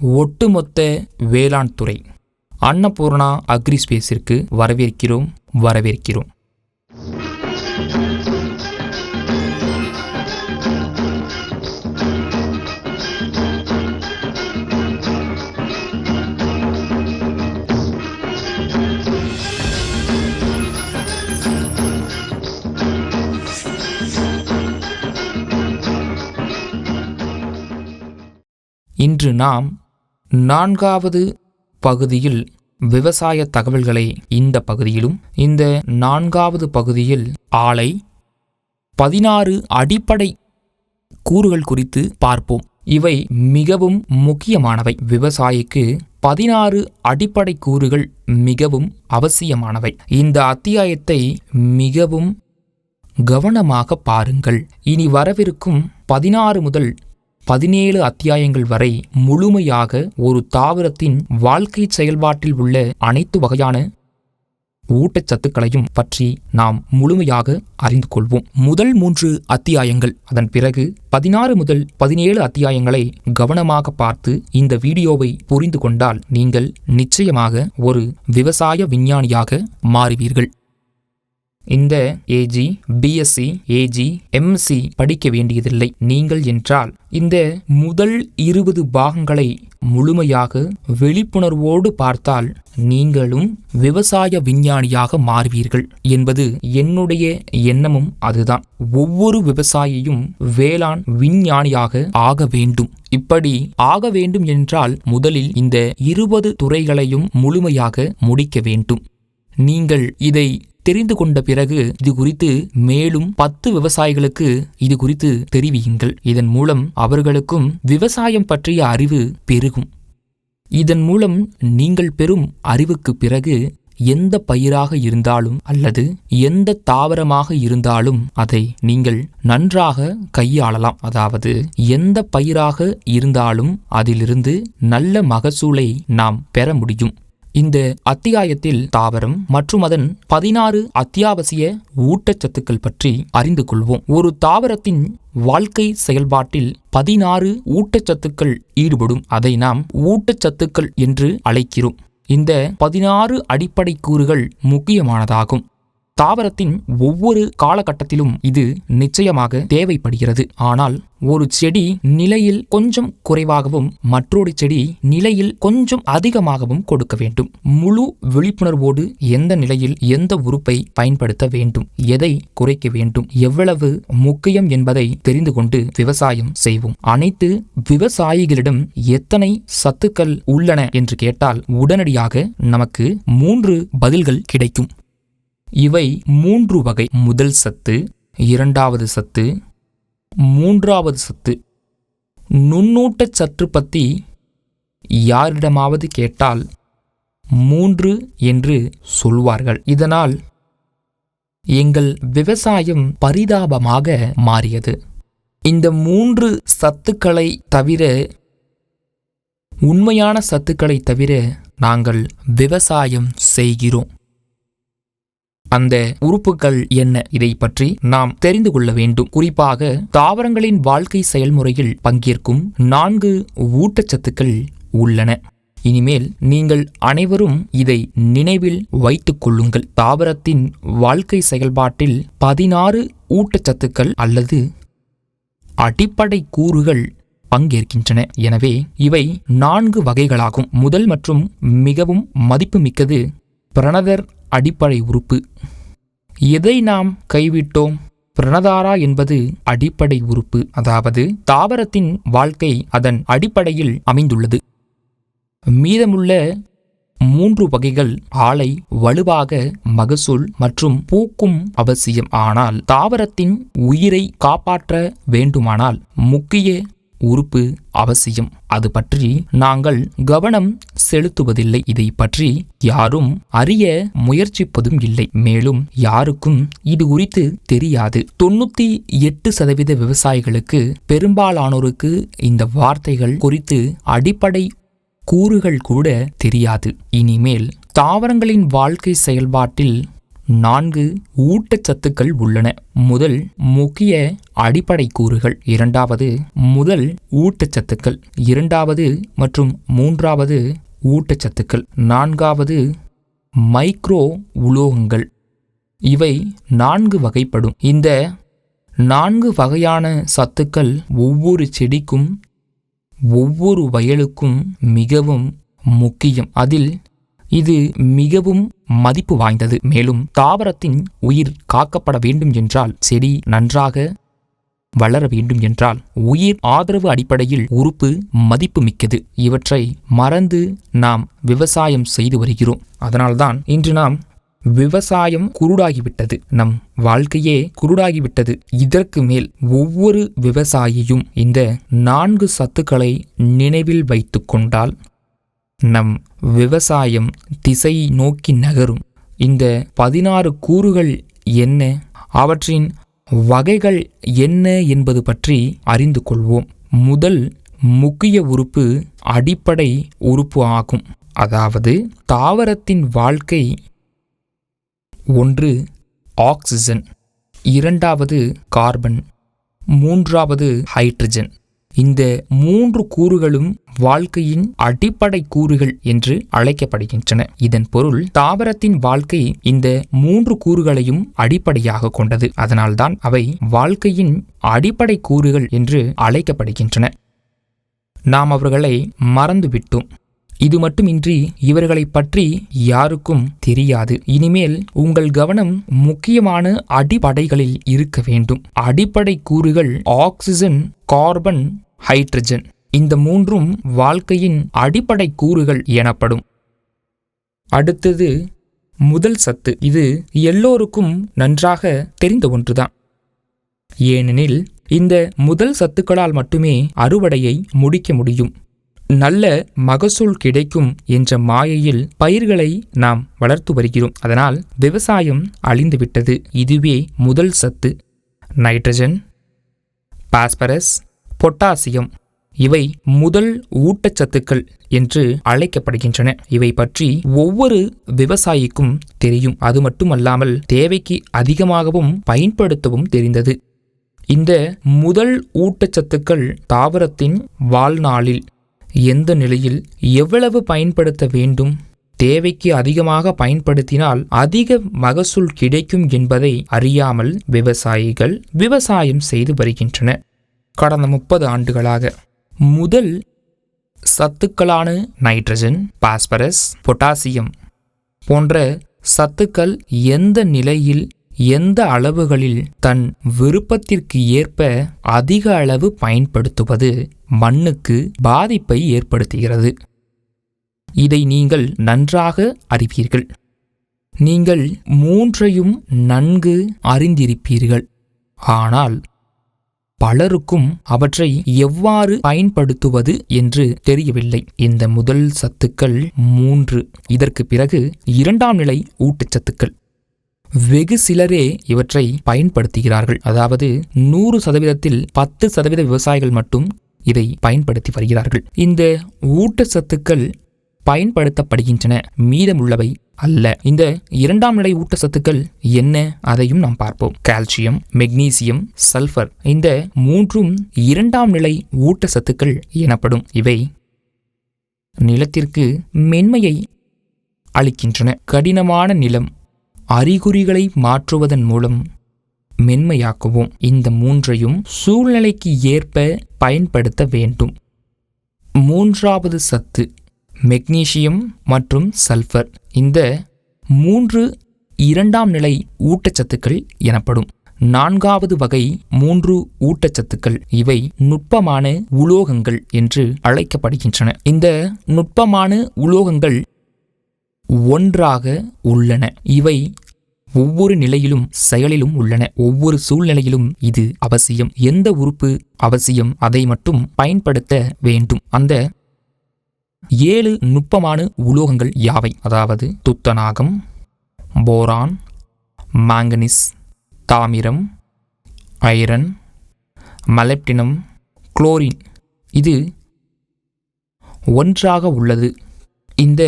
ஒட்டுமொத்த வேளாண் துறை. அன்னபூர்ணா அக்ரி ஸ்பேஸிற்கு வரவேற்கிறோம் வரவேற்கிறோம். இன்று நாம் நான்காவது பகுதியில் விவசாய தகவல்களை இந்த பகுதியிலும் இந்த நான்காவது பகுதியில் ஆலை பதினாறு அடிப்படை கூறுகள் குறித்து பார்ப்போம். இவை மிகவும் முக்கியமானவை. விவசாயிக்கு பதினாறு அடிப்படை கூறுகள் மிகவும் அவசியமானவை. இந்த அத்தியாயத்தை மிகவும் கவனமாக பாருங்கள். இனி வரவிருக்கும் பதினாறு முதல் பதினேழு அத்தியாயங்கள் வரை முழுமையாக ஒரு தாவரத்தின் வாழ்க்கை செயல்பாட்டில் உள்ள அனைத்து வகையான ஊட்டச்சத்துக்களையும் பற்றி நாம் முழுமையாக அறிந்து கொள்வோம். முதல் மூன்று அத்தியாயங்கள். அதன் பிறகு பதினாறு முதல் பதினேழு அத்தியாயங்களை கவனமாக பார்த்து இந்த வீடியோவை புரிந்து கொண்டால் நீங்கள் நிச்சயமாக ஒரு விவசாய விஞ்ஞானியாக மாறுவீர்கள். இந்த ஏஜி பிஎஸ்சி ஏஜி எம்சி படிக்க வேண்டியதில்லை. நீங்கள் என்றால் இந்த முதல் இருபது பாகங்களை முழுமையாக விழிப்புணர்வோடு பார்த்தால் நீங்களும் விவசாய விஞ்ஞானியாக மாறுவீர்கள் என்பது என்னுடைய எண்ணமும் அதுதான். ஒவ்வொரு விவசாயியும் வேளாண் விஞ்ஞானியாக ஆக வேண்டும். இப்படி ஆக வேண்டும் என்றால் முதலில் இந்த இருபது துறைகளையும் முழுமையாக முடிக்க வேண்டும். நீங்கள் இதை தெரிந்து கொண்ட பிறகு இது குறித்து மேலும் பத்து விவசாயிகளுக்கு இது குறித்து தெரிவியுங்கள். இதன் மூலம் அவர்களுக்கும் விவசாயம் பற்றிய அறிவு பெருகும். இதன் மூலம் நீங்கள் பெறும் அறிவுக்கு பிறகு எந்த பயிராக இருந்தாலும் அல்லது எந்த தாவரமாக இருந்தாலும் அதை நீங்கள் நன்றாக கையாளலாம். அதாவது எந்த பயிராக இருந்தாலும் அதிலிருந்து நல்ல மகசூலை நாம் பெற முடியும். இந்த அத்தியாயத்தில் தாவரம் மற்றும் அதன் பதினாறு அத்தியாவசிய ஊட்டச்சத்துக்கள் பற்றி அறிந்து கொள்வோம். ஒரு தாவரத்தின் வாழ்க்கை செயல்பாட்டில் பதினாறு ஊட்டச்சத்துக்கள் ஈடுபடும். அதை நாம் ஊட்டச்சத்துக்கள் என்று அழைக்கிறோம். இந்த பதினாறு அடிப்படை கூறுகள் முக்கியமானதாகும். தாவரத்தின் ஒவ்வொரு காலகட்டத்திலும் இது நிச்சயமாக தேவைப்படுகிறது. ஆனால் ஒரு செடி நிலையில் கொஞ்சம் குறைவாகவும் மற்றொரு செடி நிலையில் கொஞ்சம் அதிகமாகவும் கொடுக்க வேண்டும். முழு விழிப்புணர்வோடு எந்த நிலையில் எந்த உறுப்பை பயன்படுத்த வேண்டும் எதை குறைக்க வேண்டும் எவ்வளவு முக்கியம் என்பதை தெரிந்து கொண்டு விவசாயம் செய்வோம். அனைத்து விவசாயிகளிடம் எத்தனை சத்துக்கள் உள்ளன என்று கேட்டால் உடனடியாக நமக்கு மூன்று பதில்கள் கிடைக்கும். இவை மூன்று வகை. முதல் சத்து இரண்டாவது சத்து மூன்றாவது சத்து. நுண்ணூட்டச் சத்து பற்றி யாரிடமாவது கேட்டால் மூன்று என்று சொல்வார்கள். இதனால் எங்கள் விவசாயம் பரிதாபமாக மாறியது. இந்த மூன்று சத்துக்களை தவிர உண்மையான சத்துக்களை தவிர நாங்கள் விவசாயம் செய்கிறோம். அந்த உறுப்புகள் என்ன இதை பற்றி நாம் தெரிந்து கொள்ள வேண்டும். குறிப்பாக தாவரங்களின் வாழ்க்கை செயல்முறையில் பங்கேற்கும் நான்கு ஊட்டச்சத்துக்கள் உள்ளன. இனிமேல் நீங்கள் அனைவரும் இதை நினைவில் வைத்துக் கொள்ளுங்கள். தாவரத்தின் வாழ்க்கை செயல்பாட்டில் பதினாறு ஊட்டச்சத்துக்கள் அல்லது அடிப்படை கூறுகள் பங்கேற்கின்றன. எனவே இவை நான்கு வகைகளாகும். முதல் மற்றும் மிகவும் மதிப்புமிக்கது பிரணதர் அடிப்படை உறுப்பு. எதை நாம் கைவிட்டோம்? பிரணதாரா என்பது அடிப்படை உறுப்பு. அதாவது தாவரத்தின் வாழ்க்கை அதன் அடிப்படையில் அமைந்துள்ளது. மீதமுள்ள மூன்று வகைகள் ஆலை வலுவாக மகசூல் மற்றும் பூக்கும் அவசியம். ஆனால் தாவரத்தின் உயிரை காப்பாற்ற வேண்டுமானால் முக்கிய உறுப்பு அவசியம். அது பற்றி நாங்கள் கவனம் செலுத்துவதில்லை. இதை பற்றி யாரும் அறிய முயற்சிப்பதும் இல்லை. மேலும் யாருக்கும் இது குறித்து தெரியாது. தொண்ணூத்தி எட்டு சதவீத விவசாயிகளுக்கு பெரும்பாலானோருக்கு இந்த வார்த்தைகள் குறித்து அடிப்படை கூறுகள் கூட தெரியாது. இனிமேல் தாவரங்களின் வாழ்க்கை செயல்பாட்டில் நான்கு ஊட்டச்சத்துக்கள் உள்ளன. முதல் முக்கிய அடிப்படை கூறுகள் இரண்டாவது முதல் ஊட்டச்சத்துக்கள். இரண்டாவது மற்றும் மூன்றாவது ஊட்டச்சத்துக்கள். நான்காவது மைக்ரோ உலோகங்கள். இவை நான்கு வகைப்படும். இந்த நான்கு வகையான சத்துக்கள் ஒவ்வொரு செடிக்கும் ஒவ்வொரு வயலுக்கும் மிகவும் முக்கியம். அதில் இது மிகவும் மதிப்பு வாய்ந்தது. மேலும் தாவரத்தின் உயிர் காக்கப்பட வேண்டும் என்றால் செடி நன்றாக வளர வேண்டும் என்றால் உயிர் ஆதரவு அடிப்படையில் உறுப்பு மதிப்பு மிக்கது. இவற்றை மறந்து நாம் விவசாயம் செய்து வருகிறோம். அதனால்தான் இன்று நாம் விவசாயம் குருடாகிவிட்டது. நம் வாழ்க்கையே குருடாகிவிட்டது. இதற்கு மேல் ஒவ்வொரு விவசாயியும் இந்த நான்கு சத்துக்களை நினைவில் வைத்து கொண்டால் நம் விவசாயம் திசை நோக்கி நகரும். இந்த பதினாறு கூறுகள் என்ன? அவற்றின் வகைகள் என்ன என்பது பற்றி அறிந்து கொள்வோம். முதல் முக்கிய உறுப்பு அடிப்படை உறுப்பு ஆகும். அதாவது தாவரத்தின் வாழ்க்கை. ஒன்று ஆக்சிஜன். இரண்டாவது கார்பன். மூன்றாவது ஹைட்ரஜன். இந்த மூன்று கூறுகளும் வாழ்க்கையின் அடிப்படை கூறுகள் என்று அழைக்கப்படுகின்றன. இதன் பொருள் தாவரத்தின் வாழ்க்கை இந்த மூன்று கூறுகளையும் அடிப்படையாக கொண்டது. அதனால்தான் அவை வாழ்க்கையின் அடிப்படை கூறுகள் என்று அழைக்கப்படுகின்றன. நாம் அவர்களை மறந்துவிட்டோம். இது மட்டுமின்றி இவர்களை பற்றி யாருக்கும் தெரியாது. இனிமேல் உங்கள் கவனம் முக்கியமான அடிப்படைகளில் இருக்க வேண்டும். அடிப்படை கூறுகள் ஆக்சிஜன் கார்பன் ஹைட்ரஜன். இந்த மூன்றும் வாழ்க்கையின் அடிப்படை கூறுகள் எனப்படும். அடுத்தது முதல் சத்து. இது எல்லோருக்கும் நன்றாக தெரிந்த ஒன்றுதான். ஏனெனில் இந்த முதல் சத்துக்களால் மட்டுமே அறுவடையை முடிக்க முடியும். நல்ல மகசூல் கிடைக்கும் என்ற மாயையில் பயிர்களை நாம் வளர்த்து வருகிறோம். அதனால் விவசாயம் அழிந்துவிட்டது. இதுவே முதல் சத்து. நைட்ரஜன் பாஸ்பரஸ் பொட்டாசியம் இவை முதல் ஊட்டச்சத்துக்கள் என்று அழைக்கப்படுகின்றன. இவை பற்றி ஒவ்வொரு விவசாயிக்கும் தெரியும். அது மட்டுமல்லாமல் தேவைக்கு அதிகமாகவும் பயன்படுத்தவும் தெரிந்தது. இந்த முதல் ஊட்டச்சத்துக்கள் தாவரத்தின் வாழ்நாளில் எந்த நிலையில் எவ்வளவு பயன்படுத்த வேண்டும்? தேவைக்கு அதிகமாக பயன்படுத்தினால் அதிக மகசூல் கிடைக்கும் என்பதை அறியாமல் விவசாயிகள் விவசாயம் செய்து வருகின்றன. கடந்த முப்பது ஆண்டுகளாக முதல் சத்துக்களான நைட்ரஜன் பாஸ்பரஸ் பொட்டாசியம் போன்ற சத்துக்கள் எந்த நிலையில் எந்த அளவுகளில் தன் விருப்பத்திற்கு ஏற்ப அதிக அளவு பயன்படுத்துவது மண்ணுக்கு பாதிப்பை ஏற்படுத்துகிறது. இதை நீங்கள் நன்றாக அறிவீர்கள். நீங்கள் மூன்றையும் நன்கு அறிந்திருப்பீர்கள். ஆனால் பலருக்கும் அவற்றை எவ்வாறு பயன்படுத்துவது என்று தெரியவில்லை. இந்த முதல் சத்துக்கள் மூன்று. இதற்கு பிறகு இரண்டாம் நிலை ஊட்டச்சத்துக்கள். வெகு சிலரே இவற்றை பயன்படுத்துகிறார்கள். அதாவது நூறு சதவீதத்தில் பத்து சதவீத விவசாயிகள் மட்டும் இதை பயன்படுத்தி வருகிறார்கள். இந்த ஊட்டச்சத்துக்கள் பயன்படுத்தப்படுகின்றன மீதமுள்ளவை அல்ல. இந்த இரண்டாம் நிலை ஊட்டச்சத்துக்கள் என்ன அதையும் நாம் பார்ப்போம். கால்சியம் மெக்னீசியம் சல்ஃபர் இந்த மூன்றும் இரண்டாம் நிலை ஊட்டச்சத்துக்கள் எனப்படும். இவை நிலத்திற்கு மென்மையை அளிக்கின்றன. கடினமான நிலம் அறிகுறிகளை மாற்றுவதன் மூலம் மென்மையாக்குவோம். இந்த மூன்றையும் சூழ்நிலைக்கு ஏற்ப பயன்படுத்த வேண்டும். மூன்றாவது சத்து மெக்னீசியம் மற்றும் சல்ஃபர் இந்த மூன்று இரண்டாம் நிலை ஊட்டச்சத்துக்கள் எனப்படும். நான்காவது வகை மூன்று ஊட்டச்சத்துக்கள். இவை நுட்பமான உலோகங்கள் என்று அழைக்கப்படுகின்றன. இந்த நுட்பமான உலோகங்கள் ஒன்றாக உள்ளன. இவை ஒவ்வொரு நிலையிலும் செயலிலும் உள்ளன. ஒவ்வொரு சூழ்நிலையிலும் இது அவசியம். எந்த உறுப்பு அவசியம்? அதை மட்டும் பயன்படுத்த வேண்டும். அந்த ஏழு நுட்பமான உலோகங்கள் யாவை? அதாவது துத்தநாகம் போரான் மாங்கனிஸ் தாமிரம் ஐரன் மலெப்டினம் குளோரின். இது ஒன்றாக உள்ளது. இந்த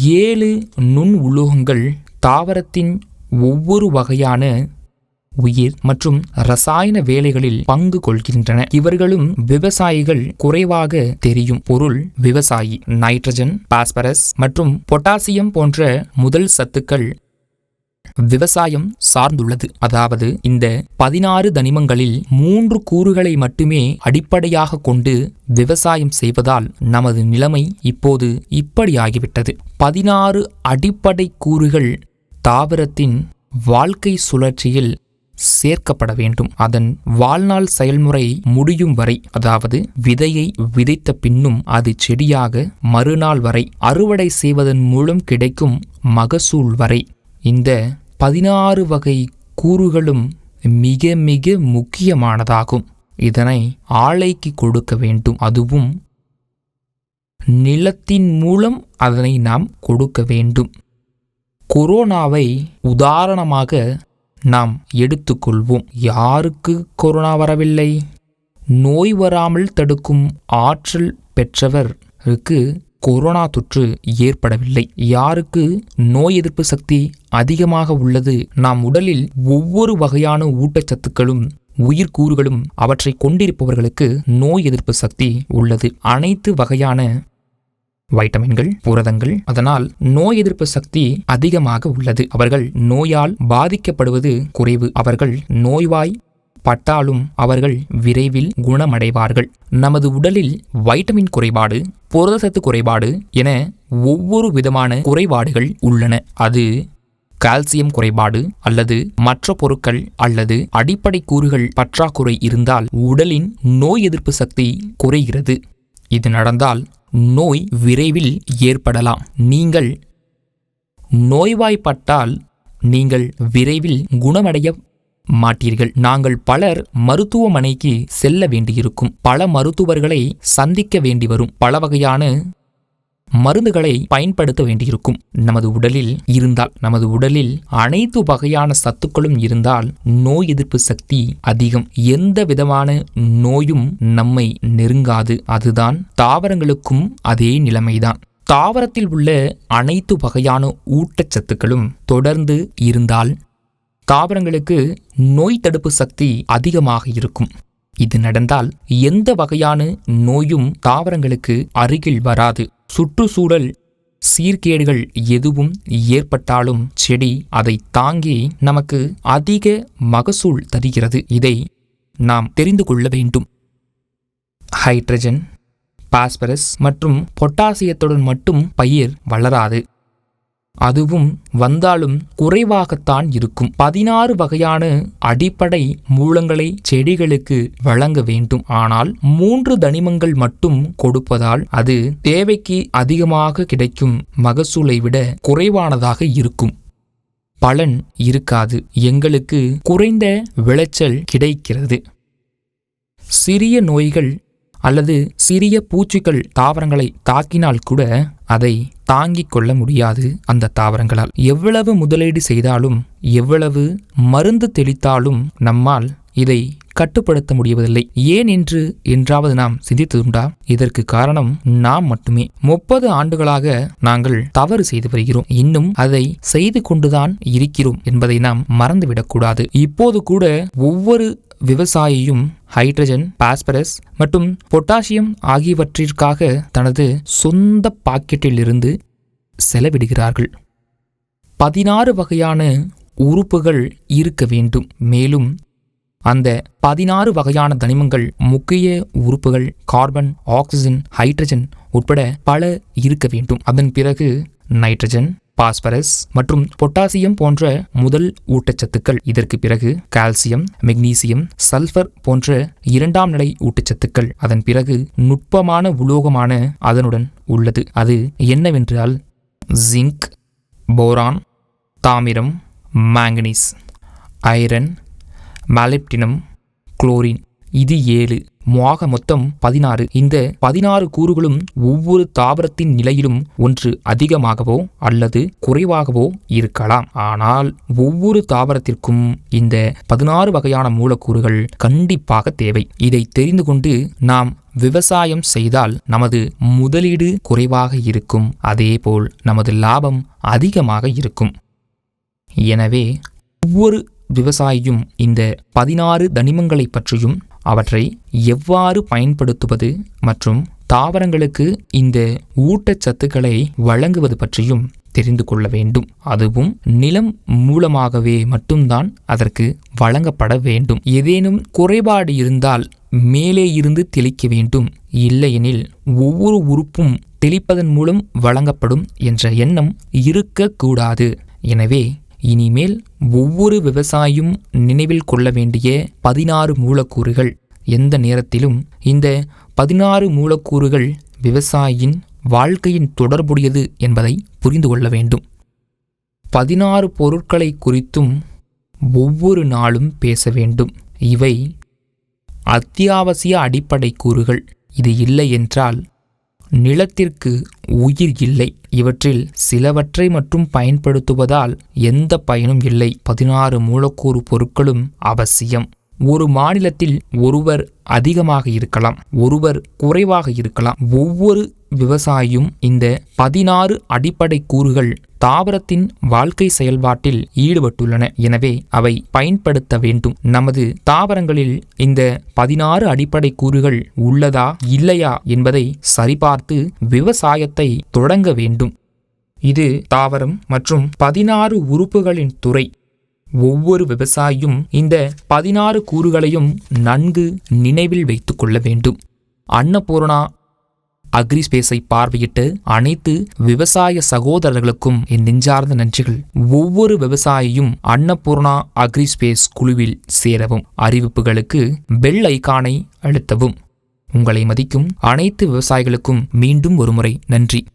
ஏழு நுண் உலோகங்கள் தாவரத்தின் ஒவ்வொரு வகையான உயிர் மற்றும் ரசாயன வேலைகளில் பங்கு கொள்கின்றன. இவர்களும் விவசாயிகள் குறைவாக தெரியும். பொருள் விவசாயி நைட்ரஜன் பாஸ்பரஸ் மற்றும் பொட்டாசியம் போன்ற முதல் சத்துக்கள் விவசாயம் சார்ந்துள்ளது. அதாவது இந்த பதினாறு தனிமங்களில் மூன்று கூறுகளை மட்டுமே அடிப்படையாக கொண்டு விவசாயம் செய்வதால் நமது நிலைமை இப்போது இப்படியாகிவிட்டது. பதினாறு அடிப்படை கூறுகள் தாவரத்தின் வாழ்க்கை சுழற்சியில் சேர்க்கப்பட வேண்டும். அதன் வாழ்நாள் செயல்முறை முடியும் வரை அதாவது விதையை விதைத்த பின்னும் அது செடியாக மறுநாள் வரை அறுவடை செய்வதன் மூலம் கிடைக்கும் மகசூல் வரை இந்த பதினாறு வகை கூறுகளும் மிக மிக முக்கியமானதாகும். இதனை ஆலைக்கு கொடுக்க வேண்டும். அதுவும் நிலத்தின் மூலம் அதனை நாம் கொடுக்க வேண்டும். கொரோனாவை உதாரணமாக நாம் எடுத்துக்கொள்வோம். யாருக்கு கொரோனா வரவில்லை? நோய் வராமல் தடுக்கும் ஆற்றல் பெற்றவருக்கு கொரோனா தொற்று ஏற்படவில்லை. யாருக்கு நோய் எதிர்ப்பு சக்தி அதிகமாக உள்ளது? நாம் உடலில் ஒவ்வொரு வகையான ஊட்டச்சத்துக்களும் உயிர்கூறுகளும் அவற்றை கொண்டிருப்பவர்களுக்கு நோய் எதிர்ப்பு சக்தி உள்ளது. அனைத்து வகையான வைட்டமின்கள் புரதங்கள் அதனால் நோய் எதிர்ப்பு சக்தி அதிகமாக உள்ளது. அவர்கள் நோயால் பாதிக்கப்படுவது குறைவு. அவர்கள் நோய்வாய் பட்டாலும் அவர்கள் விரைவில் குணமடைவார்கள். நமது உடலில் வைட்டமின் குறைபாடு புரதசத்து குறைபாடு என ஒவ்வொரு விதமான குறைபாடுகள் உள்ளன. அது கால்சியம் குறைபாடு அல்லது மற்ற பொருட்கள் அல்லது அடிப்படை கூறுகள் பற்றாக்குறை இருந்தால் உடலின் நோய் எதிர்ப்பு சக்தி குறைகிறது. இது நடந்தால் நோய் விரைவில் ஏற்படலாம். நீங்கள் நோய்வாய்ப்பட்டால் நீங்கள் விரைவில் குணமடைய மாட்டீர்கள். நாங்கள் பலர் மருத்துவமனைக்கு செல்ல வேண்டியிருக்கும். பல மருத்துவர்களை சந்திக்க வேண்டி வரும் பல வகையான மருந்துகளை பயன்படுத்த வேண்டியிருக்கும். நமது உடலில் இருந்தால் நமது உடலில் அனைத்து வகையான சத்துக்களும் இருந்தால் நோய் எதிர்ப்பு சக்தி அதிகம். எந்த விதமான நோயும் நம்மை நெருங்காது. அதுதான் தாவரங்களுக்கும் அதே நிலைமைதான். தாவரத்தில் உள்ள அனைத்து வகையான ஊட்டச்சத்துக்களும் தொடர்ந்து இருந்தால் தாவரங்களுக்கு நோய் தடுப்பு சக்தி அதிகமாக இருக்கும். இது நடந்தால் எந்த வகையான நோயும் தாவரங்களுக்கு அருகில் வராது. சுற்றுச்சூழல் சீர்கேடுகள் எதுவும் ஏற்பட்டாலும் செடி அதை தாங்கி நமக்கு அதிக மகசூல் தருகிறது. இதை நாம் தெரிந்து கொள்ள வேண்டும். ஹைட்ரஜன் பாஸ்பரஸ் மற்றும் பொட்டாசியத்துடன் மட்டும் பயிர் வளராது. அதுவும் வந்தாலும் குறைவாகத்தான் இருக்கும். பதினாறு வகையான அடிப்படை மூலங்களை செடிகளுக்கு வழங்க வேண்டும். ஆனால் மூன்று தனிமங்கள் மட்டும் கொடுப்பதால் அது தேவைக்கு அதிகமாக கிடைக்கும் மகசூலை விட குறைவானதாக இருக்கும். பலன் இருக்காது. எங்களுக்கு குறைந்த விளைச்சல் கிடைக்கிறது. சிறிய நோய்கள் அல்லது சிறிய பூச்சிகள் தாவரங்களை தாக்கினால் கூட அதை தாங்கிக் கொள்ள முடியாது அந்த தாவரங்களால். எவ்வளவு முதலீடு செய்தாலும் எவ்வளவு மருந்து தெளித்தாலும் நம்மால் இதை கட்டுப்படுத்த முடிவதில்லை. ஏன் என்று என்றாவது நாம் சிந்தித்ததுண்டா இதற்கு காரணம் நாம் மட்டுமே. முப்பது ஆண்டுகளாக நாங்கள் தவறு செய்து வருகிறோம். இன்னும் அதை செய்து கொண்டுதான் இருக்கிறோம் என்பதை நாம் மறந்துவிடக்கூடாது. இப்போது கூட ஒவ்வொரு விவசாயியும் ஹைட்ரஜன் பாஸ்பரஸ் மற்றும் பொட்டாசியம் ஆகியவற்றிற்காக தனது சொந்த பாக்கெட்டிலிருந்து செலவிடுகிறார்கள். பதினாறு வகையான உறுப்புகள் இருக்க வேண்டும். மேலும் அந்த பதினாறு வகையான தனிமங்கள் முக்கிய உறுப்புகள் கார்பன் ஆக்சிஜன் ஹைட்ரஜன் உட்பட பல இருக்க வேண்டும். அதன் பிறகு நைட்ரஜன் பாஸ்பரஸ் மற்றும் பொட்டாசியம் போன்ற முதல் ஊட்டச்சத்துக்கள். இதற்கு பிறகு கால்சியம் மெக்னீசியம் சல்ஃபர் போன்ற இரண்டாம் நிலை ஊட்டச்சத்துக்கள். அதன் பிறகு நுட்பமான உலோகமான அதனுடன் உள்ளது. அது என்னவென்றால் ஜிங்க் போரான் தாமிரம் மாங்கனீஸ் ஐரன் மாலிப்டினம் குளோரின். இது ஏழு. மாக மொத்தம் பதினாறு. இந்த பதினாறு கூறுகளும் ஒவ்வொரு தாவரத்தின் நிலையிலும் ஒன்று அதிகமாகவோ அல்லது குறைவாகவோ இருக்கலாம். ஆனால் ஒவ்வொரு தாவரத்திற்கும் இந்த பதினாறு வகையான மூலக்கூறுகள் கண்டிப்பாக தேவை. இதை தெரிந்து கொண்டு நாம் விவசாயம் செய்தால் நமது முதலீடு குறைவாக இருக்கும். அதேபோல் நமது லாபம் அதிகமாக இருக்கும். எனவே ஒவ்வொரு விவசாயியும் இந்த பதினாறு தனிமங்களை பற்றியும் அவற்றை எவ்வாறு பயன்படுத்துவது மற்றும் தாவரங்களுக்கு இந்த ஊட்டச்சத்துக்களை வழங்குவது பற்றியும் தெரிந்து கொள்ள வேண்டும். அதுவும் நிலம் மூலமாகவே மட்டும்தான் அதற்கு வழங்கப்பட வேண்டும். ஏதேனும் குறைபாடு இருந்தால் மேலே இருந்து தெளிக்க வேண்டும். இல்லையெனில் ஒவ்வொரு உறுப்பும் தெளிப்பதன் மூலம் வழங்கப்படும் என்ற எண்ணம் இருக்கக்கூடாது. எனவே இனிமேல் ஒவ்வொரு விவசாயியும் நினைவில் கொள்ள வேண்டிய பதினாறு மூலக்கூறுகள். எந்த நேரத்திலும் இந்த பதினாறு மூலக்கூறுகள் விவசாயியின் வாழ்க்கையின் தொடர்புடையது என்பதை புரிந்து கொள்ள வேண்டும். பதினாறு பொருட்களை குறித்தும் ஒவ்வொரு நாளும் பேச வேண்டும். இவை அத்தியாவசிய அடிப்படை கூறுகள். இது இல்லை என்றால் நிலத்திற்கு உயிர் இல்லை. இவற்றில் சிலவற்றை மட்டும் பயன்படுத்துவதால் எந்த பயனும் இல்லை. பதினாறு மூலக்கூறு பொருட்களும் அவசியம். ஒரு மாநிலத்தில் ஒருவர் அதிகமாக இருக்கலாம் ஒருவர் குறைவாக இருக்கலாம். ஒவ்வொரு விவசாயியும் இந்த பதினாறு அடிப்படை கூறுகள் தாவரத்தின் வாழ்க்கை செயல்பாட்டில் ஈடுபட்டுள்ளன. எனவே அவை பயன்படுத்த வேண்டும். நமது தாவரங்களில் இந்த பதினாறு அடிப்படை கூறுகள் உள்ளதா இல்லையா என்பதை சரிபார்த்து விவசாயத்தை தொடங்க வேண்டும். இது தாவரம் மற்றும் பதினாறு உறுப்புகளின் துறை. ஒவ்வொரு விவசாயியும் இந்த பதினாறு கூறுகளையும் நன்கு நினைவில் வைத்துக்கொள்ள வேண்டும். அன்னபூர்ணா அக்ரிஸ்பேஸை பார்வையிட்டு அனைத்து விவசாய சகோதரர்களுக்கும் என் நெஞ்சார்ந்த நன்றிகள். ஒவ்வொரு விவசாயியும் அன்னபூர்ணா அக்ரிஸ்பேஸ் குழுவில் சேரவும். அறிவிப்புகளுக்கு பெல் ஐக்கானை அழுத்தவும். உங்களை மதிக்கும் அனைத்து விவசாயிகளுக்கும் மீண்டும் ஒருமுறை நன்றி.